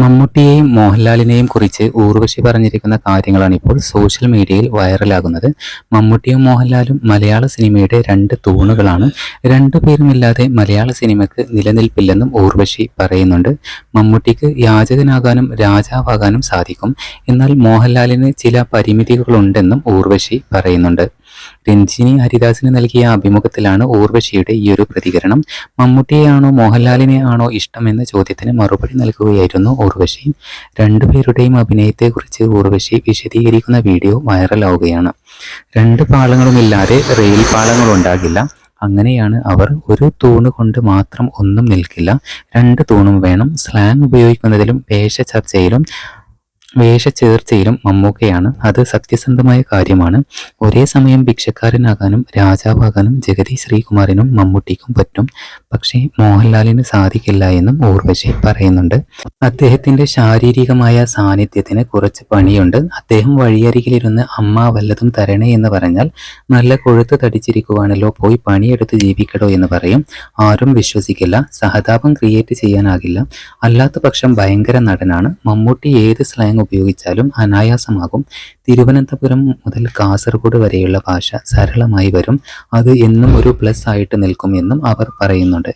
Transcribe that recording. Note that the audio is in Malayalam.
മമ്മൂട്ടിയെയും മോഹൻലാലിനെയും കുറിച്ച് ഊർവശി പറഞ്ഞിരിക്കുന്ന കാര്യങ്ങളാണ് ഇപ്പോൾ സോഷ്യൽ മീഡിയയിൽ വൈറലാകുന്നത് മമ്മൂട്ടിയും മോഹൻലാലും മലയാള സിനിമയുടെ രണ്ട് തൂണുകളാണ്. രണ്ടുപേരുമില്ലാതെ മലയാള സിനിമയ്ക്ക് നിലനിൽപ്പില്ലെന്നും ഊർവശി പറയുന്നുണ്ട്. മമ്മൂട്ടിക്ക് യാചകനാകാനും രാജാവാകാനും സാധിക്കും. എന്നാൽ മോഹൻലാലിന് ചില പരിമിതികളുണ്ടെന്നും ഊർവശി പറയുന്നുണ്ട്. രഞ്ജിനി ഹരിദാസിന് നൽകിയ അഭിമുഖത്തിലാണ് ഊർവശിയുടെ ഈ ഒരു പ്രതികരണം. മമ്മൂട്ടിയെയാണോ മോഹൻലാലിനെ ആണോ ഇഷ്ടമെന്ന ചോദ്യത്തിന് മറുപടി നൽകുകയായിരുന്നു ഊർവശി. രണ്ടുപേരുടെയും അഭിനയത്തെക്കുറിച്ച് ഊർവശി വിശദീകരിക്കുന്ന വീഡിയോ വൈറലാവുകയാണ്. രണ്ട് പാളങ്ങളുമില്ലാതെ റെയിൽ പാളങ്ങളുണ്ടാകില്ല. അങ്ങനെയാണ് അവർ ഒരു തൂണ് കൊണ്ട് മാത്രം ഒന്നും നിൽക്കില്ല. രണ്ട് തൂണും വേണം. സ്ലാങ് ഉപയോഗിക്കുന്നതിലും വേഷ ചർച്ചയിലും വേഷച്ചേർച്ചയിലും മമ്മൂക്കയാണ്. അത് സത്യസന്ധമായ കാര്യമാണ്. ഒരേ സമയം ഭിക്ഷക്കാരനാകാനും രാജാവാകാനും ജഗതി ശ്രീകുമാറിനും മമ്മൂട്ടിക്കും പറ്റും. പക്ഷേ മോഹൻലാലിന് സാധിക്കില്ല എന്നും ഊർവശി പറയുന്നുണ്ട്. അദ്ദേഹത്തിന്റെ ശാരീരികമായ സാന്നിധ്യത്തിന് കുറച്ച് പണിയുണ്ട്. അദ്ദേഹം വഴിയരികിലിരുന്ന് അമ്മ വല്ലതും തരണേ എന്ന് പറഞ്ഞാൽ നല്ല കൊഴുത്ത് തടിച്ചിരിക്കുവാണല്ലോ പോയി പണിയെടുത്ത് ജീവിക്കടോ എന്ന് പറയും. ആരും വിശ്വസിക്കില്ല. സഹതാപം ക്രിയേറ്റ് ചെയ്യാനാകില്ല. അല്ലാത്ത പക്ഷം ഭയങ്കര നടനാണ്. മമ്മൂട്ടി ഏത് സ്ലാങ് ഉപയോഗിച്ചാലും അനായാസമാകും. തിരുവനന്തപുരം മുതൽ കാസർഗോഡ് വരെയുള്ള ഭാഷ സരളമായി വരും. അത് എന്നും ഒരു പ്ലസ് ആയിട്ട് നിൽക്കും എന്നും അവർ പറയുന്നുണ്ട്.